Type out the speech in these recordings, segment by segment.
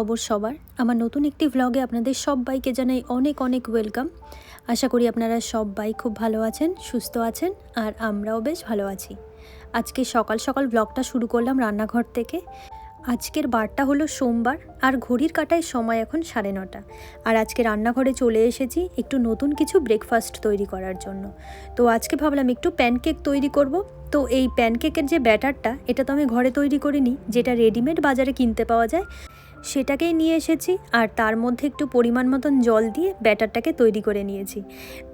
খবর সবার। আমার নতুন একটি ভ্লগে আপনাদের সবাইকে জানাই অনেক অনেক ওয়েলকাম আশা করি আপনারা সবাই খুব ভালো আছেন, সুস্থ আছেন, আর আমরাও বেশ ভালো আছি। আজকে সকাল সকাল ব্লগটা শুরু করলাম রান্নাঘর থেকে। আজকের বারটা হলো সোমবার, আর ঘড়ির কাটায় সময় এখন সাড়ে নটা। আর আজকে রান্নাঘরে চলে এসেছি একটু নতুন কিছু ব্রেকফাস্ট তৈরি করার জন্য। তো আজকে ভাবলাম একটু প্যানকেক তৈরি করব। তো এই প্যানকেকের যে ব্যাটারটা, এটা তো আমি ঘরে তৈরি করিনি, যেটা রেডিমেড বাজারে কিনতে পাওয়া যায়। সেটাকেই নিয়ে এসেছি আর তার মধ্যে একটু পরিমাণ মতন জল দিয়ে ব্যাটারটাকে তৈরি করে নিয়েছি।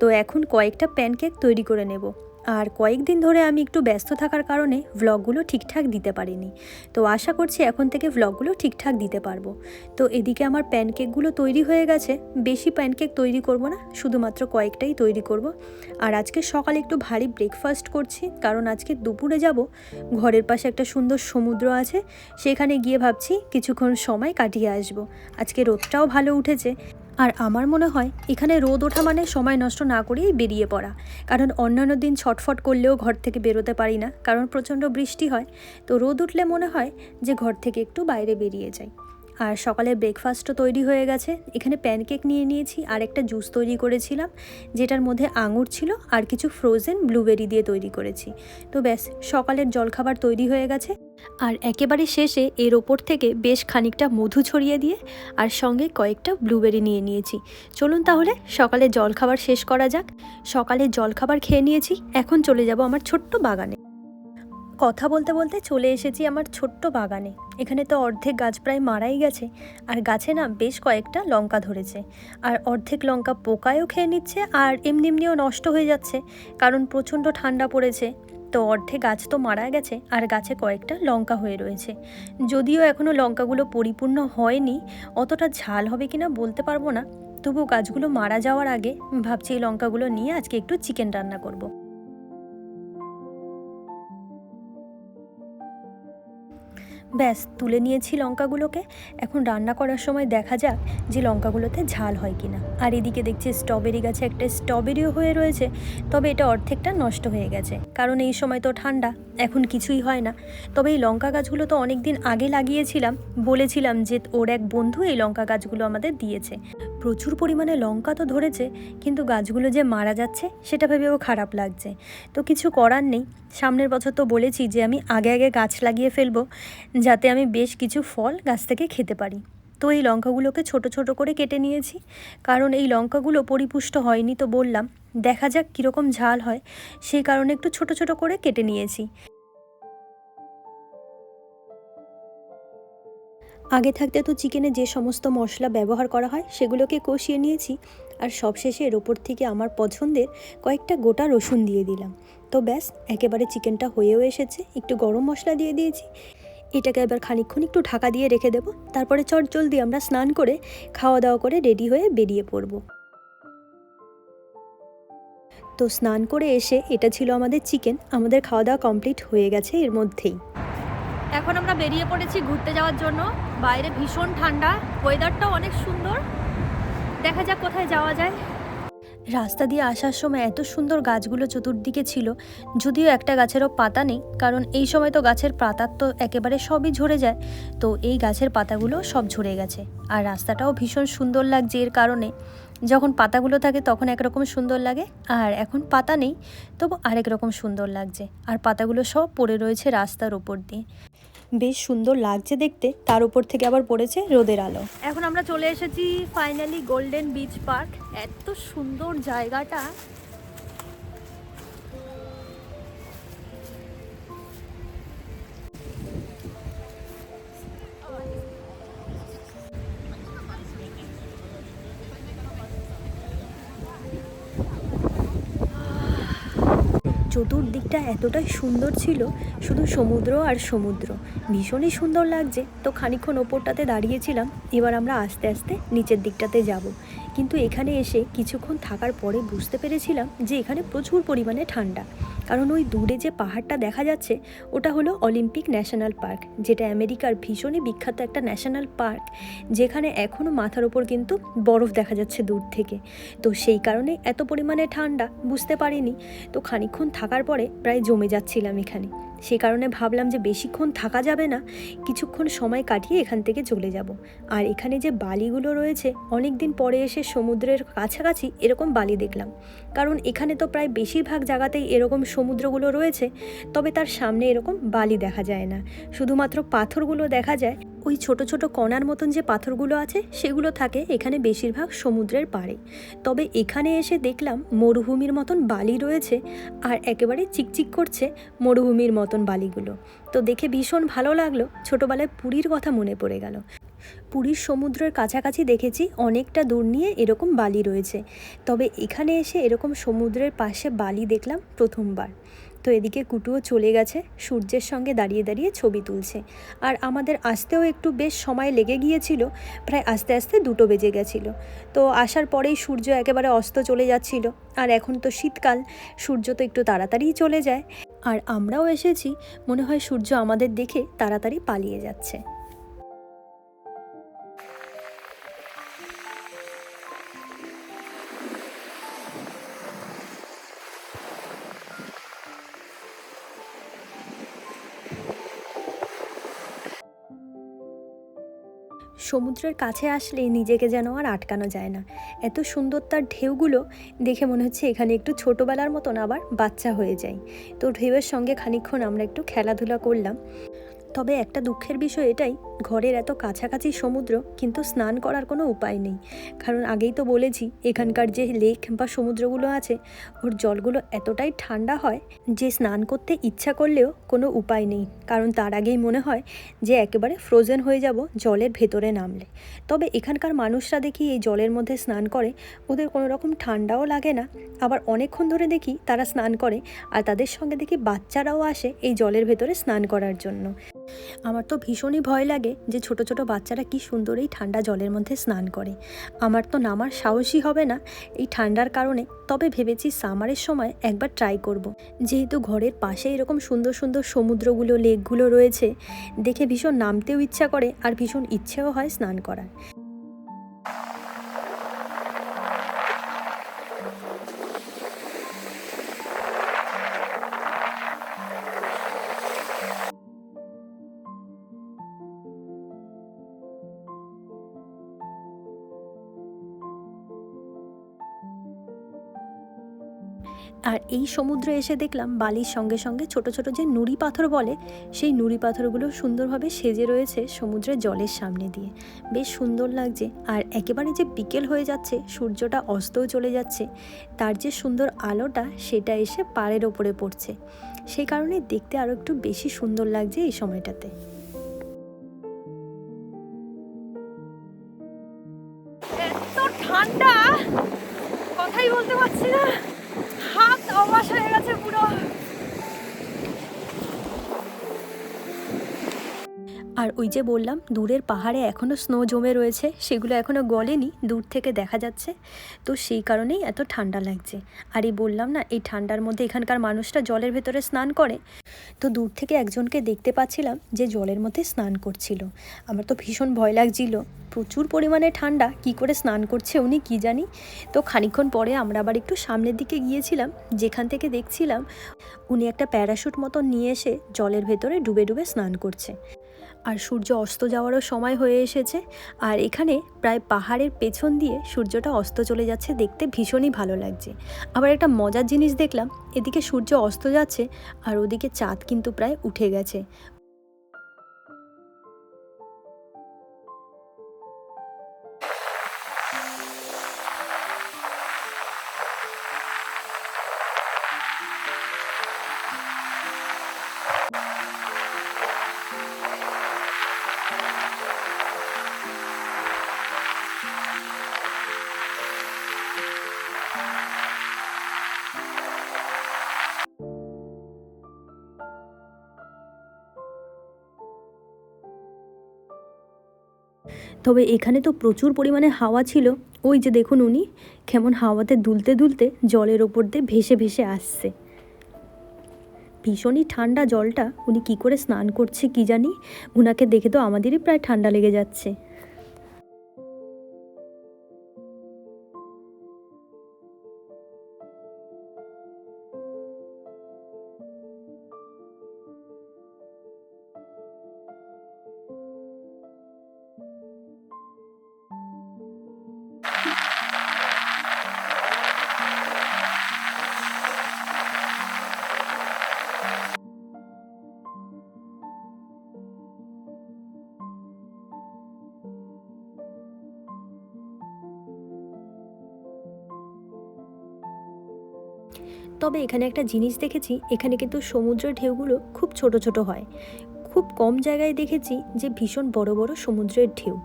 তো এখন কয়েকটা প্যানকেক তৈরি করে নেব। আর কয়েকদিন ধরে আমি একটু ব্যস্ত থাকার কারণে ভ্লগগুলো ঠিকঠাক দিতে পারিনি। তো আশা করছি এখন থেকে ভ্লগগুলো ঠিকঠাক দিতে পারব। তো এদিকে আমার প্যানকেকগুলো তৈরি হয়ে গেছে। বেশি প্যানকেক তৈরি করব না, শুধুমাত্র কয়েকটাই তৈরি করব। আর আজকে সকালে একটু ভারী ব্রেকফাস্ট করছি, কারণ আজকে দুপুরে যাব। ঘরের পাশে একটা সুন্দর সমুদ্র আছে, সেখানে গিয়ে ভাবছি কিছুক্ষণ সময় কাটিয়ে আসব। আজকে রোদটাও ভালো উঠেছে। আর আমার মনে হয় এখানে রোদ ওঠা মানে সময় নষ্ট না করেই বেরিয়ে পড়া। কারণ অন্যান্য দিন ছটফট করলেও ঘর থেকে বেরোতে পারি না, কারণ প্রচণ্ড বৃষ্টি হয়। তো রোদ উঠলে মনে হয় যে ঘর থেকে একটু বাইরে বেরিয়ে যাই। আর সকালে ব্রেকফাস্টও তৈরি হয়ে গেছে। এখানে প্যানকেক নিয়ে নিয়েছি, আর একটা জুস তৈরি করেছিলাম, যেটার মধ্যে আঙুর ছিল আর কিছু ফ্রোজেন ব্লুবেরি দিয়ে তৈরি করেছি। তো ব্যাস, সকালের জলখাবার তৈরি হয়ে গেছে। আর একেবারে শেষে এর ওপর থেকে বেশ খানিকটা মধু ছড়িয়ে দিয়ে, আর সঙ্গে কয়েকটা ব্লুবেরি নিয়ে নিয়েছি। চলুন তাহলে সকালে জলখাবার শেষ করা যাক। সকালে জলখাবার খেয়ে নিয়েছি, এখন চলে যাব আমার ছোট্ট বাগানে। কথা বলতে বলতে চলে এসেছি আমার ছোট্ট বাগানে। এখানে তো অর্ধেক গাছ প্রায় মারাই গেছে, আর গাছে না বেশ কয়েকটা লঙ্কা ধরেছে। আর অর্ধেক লঙ্কা পোকায়ও খেয়ে নিচ্ছে, আর এমনি এমনিও নষ্ট হয়ে যাচ্ছে, কারণ প্রচণ্ড ঠান্ডা পড়েছে। তো অর্ধেক গাছ তো মারা গেছে, আর গাছে কয়েকটা লঙ্কা হয়ে রয়েছে। যদিও এখনও লঙ্কাগুলো পরিপূর্ণ হয়নি, অতটা ঝাল হবে কিনা বলতে পারব না। তবু গাছগুলো মারা যাওয়ার আগে ভাবছি এই লঙ্কাগুলো নিয়ে আজকে একটু চিকেন রান্না করব। ব্যাস, তুলে নিয়েছি লঙ্কাগুলোকে। এখন রান্না করার সময় দেখা যাক যে লঙ্কাগুলোতে ঝাল হয় কিনা। আর এদিকে দেখছি স্ট্রবেরি গাছে একটা স্ট্রবেরিও হয়ে রয়েছে, তবে এটা অর্ধেকটা নষ্ট হয়ে গেছে। কারণ এই সময় তো ঠান্ডা, এখন কিছুই হয় না। তবে এই লঙ্কা গাছগুলো তো অনেক দিন আগে লাগিয়েছিলাম, বলেছিলাম যে ওর এক বন্ধু এই লঙ্কা গাছগুলো আমাদের দিয়েছে। প্রচুর পরিমাণে লঙ্কা তো ধরেছে, কিন্তু গাছগুলো যে মারা যাচ্ছে, সেটা ভেবেও খারাপ লাগছে। তো কিছু করার নেই। সামনের বছর তো বলেছি যে আমি আগে আগে গাছ লাগিয়ে ফেলব, যাতে আমি বেশ কিছু ফল গাছ থেকে খেতে পারি। তো এই লঙ্কাগুলোকে ছোট ছোট করে কেটে নিয়েছি। কারণ এই লঙ্কাগুলো পরিপুষ্ট হয়নি তো বললাম। দেখা যাক কীরকম ঝাল হয়। সেই কারণে একটু ছোট ছোট করে কেটে নিয়েছি। আগে থাকতে তো চিকেনে যে সমস্ত মশলা ব্যবহার করা হয়, সেগুলোকে কষিয়ে নিয়েছি আর সবশেষে এর ওপর থেকে আমার পছন্দের কয়েকটা গোটা রসুন দিয়ে দিলাম। তো ব্যাস, একেবারে চিকেনটা হয়েও এসেছে, একটু গরম মশলা দিয়ে দিয়েছি। এটাকে এবার খানিকক্ষণ একটু ঢাকা দিয়ে রেখে দেবো, তারপরে চট জলদি আমরা স্নান করে খাওয়া দাওয়া করে রেডি হয়ে বেরিয়ে পড়ব। তো স্নান করে এসে এটা ছিল আমাদের চিকেন, আমাদের খাওয়া দাওয়া কমপ্লিট হয়ে গেছে এর মধ্যেই। এখন আমরা বেরিয়ে পড়েছি ঘুরতে যাওয়ার জন্য। বাইরে ভীষণ ঠান্ডা ওয়েদারটাও অনেক সুন্দর। দেখা যাক কোথায় যাওয়া যায়। রাস্তা দিয়ে আসার সময় এত সুন্দর গাছগুলো চতুর্দিকে ছিল, যদিও একটা গাছেরও পাতা নেই, কারণ এই সময় তো গাছের পাতার তো একেবারে সবই ঝরে যায়। তো এই গাছের পাতাগুলো সব ঝরে গেছে, আর রাস্তাটাও ভীষণ সুন্দর লাগছে এর কারণে। যখন পাতাগুলো থাকে তখন একরকম সুন্দর লাগে, আর এখন পাতা নেই, তবু আরেক রকম সুন্দর লাগছে, আর পাতাগুলো সব পড়ে রয়েছে রাস্তার ওপর দিয়ে। বেশ সুন্দর লাগছে দেখতে, তার উপর থেকে আবার পড়েছে রোদের আলো। এখন আমরা চলে এসেছি ফাইনালি গোল্ডেন বিচ পার্ক এত সুন্দর জায়গাটা। চতুর্দিকটা এতটাই সুন্দর ছিল, শুধু সমুদ্র আর সমুদ্র। ভীষণই সুন্দর লাগছে। তো খানিক্ষণ ওপরটাতে দাঁড়িয়েছিলাম, এবার আমরা আস্তে আস্তে নিচের দিকটাতে যাব। কিন্তু এখানে এসে কিছুক্ষণ থাকার পরে বুঝতে পেরেছিলাম যে এখানে প্রচুর পরিমাণে ঠান্ডা। কারণ ওই দূরে যে পাহাড়টা দেখা যাচ্ছে, ওটা হলো অলিম্পিক ন্যাশনাল পার্ক, যেটা আমেরিকার ভীষণই বিখ্যাত একটা ন্যাশনাল পার্ক, যেখানে এখনও মাথার ওপর কিন্তু বরফ দেখা যাচ্ছে দূর থেকে। তো সেই কারণে এত পরিমাণে ঠান্ডা, বুঝতে পারিনি। তো খানিক্ষণ থাকার পরে প্রায় জমে যাচ্ছিলাম এখানে। সে কারণে ভাবলাম যে বেশিক্ষণ থাকা যাবে না, কিছুক্ষণ সময় কাটিয়ে এখান থেকে চলে যাব। আর এখানে যে বালিগুলো রয়েছে অনেক দিন পরে এসে সমুদ্রের কাছাকাছি এরকম বালি দেখলাম। কারণ এখানে তো প্রায় বেশিরভাগ জায়গাতেই এরকম সমুদ্রগুলো রয়েছে, তবে তার সামনে এরকম বালি দেখা যায় না। শুধুমাত্র পাথরগুলো দেখা যায় ওই ছোট ছোট কণার মতন যে পাথরগুলো আছে, সেগুলো থাকে এখানে বেশিরভাগ সমুদ্রের পাড়ে। তবে এখানে এসে দেখলাম মরুভূমির মতন বালি রয়েছে আর একেবারে চিকচিক করছে মরুভূমির মতন বালিগুলো। তো দেখে ভীষণ ভালো লাগল, ছোটোবেলায় পুরীর কথা মনে পড়ে গেল। পুরীর সমুদ্রের কাছাকাছি দেখেছি অনেকটা দূর নিয়ে এরকম বালি রয়েছে। তবে এখানে এসে এরকম সমুদ্রের পাশে বালি দেখলাম প্রথমবার। তো এদিকে কুটুও চলে গেছে, সূর্যের সঙ্গে দাঁড়িয়ে দাঁড়িয়ে ছবি তুলছে। আর আমাদের আসতেও একটু বেশ সময় লেগে গিয়েছিল, প্রায় আস্তে আস্তে দুটো বেজে গেছিল। তো আসার পরেই সূর্য একেবারে অস্ত চলে যাচ্ছিল, আর এখন তো শীতকাল, সূর্য তো একটু তাড়াতাড়িই চলে যায়। আর আমরাও এসেছি, মনে হয় সূর্য আমাদের দেখে তাড়াতাড়ি পালিয়ে যাচ্ছে। সমুদ্রের কাছে আসলে নিজেকে যেন আর আটকানো যায় না। এত সুন্দর তার ঢেউগুলো দেখে মনে হচ্ছে এখানে একটু ছোটোবেলার মতন আবার বাচ্চা হয়ে যায়। তো ঢেউয়ের সঙ্গে খানিক্ষণ আমরা একটু খেলাধুলা করলাম। তবে একটা দুঃখের বিষয় এটাই, ঘরের এত কাছাকাছি সমুদ্র কিন্তু স্নান করার কোনো উপায় নেই। কারণ আগেই তো বলেছি, এখানকার যে লেক বা সমুদ্রগুলো আছে, ওর জলগুলো এতটাই ঠান্ডা হয় যে স্নান করতে ইচ্ছা করলেও কোনো উপায় নেই। কারণ তার আগেই মনে হয় যে একেবারে ফ্রোজেন হয়ে যাব জলের ভেতরে নামলে। তবে এখানকার মানুষরা দেখি এই জলের মধ্যে স্নান করে, ওদের কোনো রকম ঠান্ডাও লাগে না। আবার অনেকক্ষণ ধরে দেখি তারা স্নান করে, আর তাদের সঙ্গে দেখি বাচ্চারাও আসে এই জলের ভেতরে স্নান করার জন্য। আমার তো ভীষণই ভয় লাগে যে ছোট ছোট বাচ্চারা কি সুন্দর এই ঠান্ডা জলের মধ্যে স্নান করে আমার তো নামার সাহসই হবে না এই ঠান্ডার কারণে, তবে ভেবেছি সামারের সময় একবার ট্রাই করব। যেহেতু ঘরের পাশে এরকম সুন্দর সুন্দর সমুদ্রগুলো লেকগুলো রয়েছে, দেখে ভীষণ নামতেও ইচ্ছা করে আর ভীষণ ইচ্ছেও হয় স্নান করার আর এই সমুদ্রে এসে দেখলাম বালির সঙ্গে সঙ্গে ছোট ছোট যে নুড়ি পাথর বলে, সেই নুড়ি পাথরগুলো সুন্দরভাবে সেজে রয়েছে সমুদ্রের জলের সামনে দিয়ে। বেশ সুন্দর লাগছে। আর একেবারে যে বিকেল হয়ে যাচ্ছে, সূর্যটা অস্তও চলে যাচ্ছে, তার যে সুন্দর আলোটা, সেটা এসে পাড়ের ওপরে পড়ছে। সেই কারণে দেখতে আরও একটু বেশি সুন্দর লাগছে এই সময়টাতে। ঠান্ডা! কথাই বলতে পারছি না হাত অবাস হয়ে গেছে পুরো আর ওই যে বললাম, দূরের পাহাড়ে এখনও স্নো জমে রয়েছে, সেগুলো এখনও গলেনি, দূর থেকে দেখা যাচ্ছে। তো সেই কারণেই এত ঠান্ডা লাগছে। আর এই বললাম না, এই ঠান্ডার মধ্যে এখানকার মানুষরা জলের ভেতরে স্নান করে। তো দূর থেকে একজনকে দেখতে পাচ্ছিলাম যে জলের মধ্যে স্নান করছিল। আমার তো ভীষণ ভয় লাগছিল। প্রচুর পরিমাণে ঠান্ডা, কি করে স্নান করছে উনি কি জানি? তো খানিকক্ষণ পরে আমরা আবার একটু সামনের দিকে গিয়েছিলাম, যেখান থেকে দেখছিলাম উনি একটা প্যারাশুট মতো নিয়ে এসে জলের ভেতরে ডুবে ডুবে স্নান করছে। আর সূর্য অস্ত যাওয়ারও সময় হয়ে এসেছে। আর এখানে প্রায় পাহাড়ের পেছন দিয়ে সূর্যটা অস্ত চলে যাচ্ছে, দেখতে ভীষণই ভালো লাগছে। আবার একটা মজার জিনিস দেখলাম, এদিকে সূর্য অস্ত যাচ্ছে আর ওদিকে চাঁদ কিন্তু প্রায় উঠে গেছে। তবে এখানে তো প্রচুর পরিমাণে হাওয়া ছিল। ওই যে দেখুন উনি কেমন হাওয়াতে দুলতে দুলতে জলের ওপর দিয়ে ভেসে ভেসে আসছে। ভীষণই ঠান্ডা জলটা। উনি কি করে স্নান করছে কি জানি? উনাকে দেখে তো আমাদেরই প্রায় ঠান্ডা লেগে যাচ্ছে। তবে এখানে একটা জিনিস দেখেছি, এখানে কিন্তু সমুদ্রের ঢেউগুলো খুব ছোট ছোট হয়। খুব কম জায়গায় দেখেছি যে ভীষণ বড় বড় সমুদ্রের ঢেউ।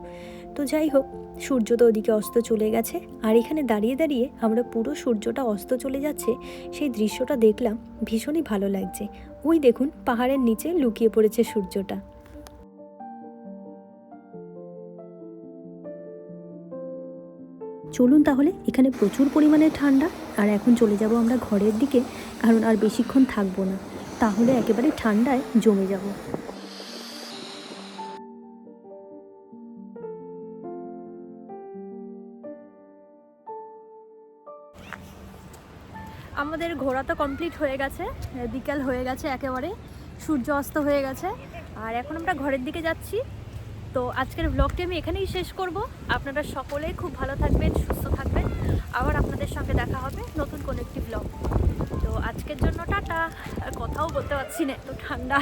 তো যাই হোক, সূর্য তো ওদিকে অস্ত চলে গেছে, আর এখানে দাঁড়িয়ে দাঁড়িয়ে আমরা পুরো সূর্যটা অস্ত চলে যাচ্ছে, সেই দৃশ্যটা দেখলাম ভীষণই ভালো লাগছে। ওই দেখুন, পাহাড়ের নিচে লুকিয়ে পড়েছে সূর্যটা। চলুন তাহলে, এখানে প্রচুর পরিমাণে ঠান্ডা, আর এখন চলে যাব আমরা ঘরের দিকে, কারণ আর বেশিক্ষণ থাকব না। তাহলে একেবারে ঠান্ডায় জমে যাব। আমাদের ঘোরা তো কমপ্লিট হয়ে গেছে, বিকেল হয়ে গেছে একেবারে, সূর্য অস্ত হয়ে গেছে। আর এখন আমরা ঘরের দিকে যাচ্ছি। তো আজকের ব্লগটি আমি এখানেই শেষ করব। আপনারা সকলে খুব ভালো থাকবেন, সুস্থ থাকবেন। আবার আপনাদের সঙ্গে দেখা হবে নতুন কোনো একটি ব্লগ তো আজকের জন্য টাটা। কথাও বলতে পারছি না তো ঠান্ডা।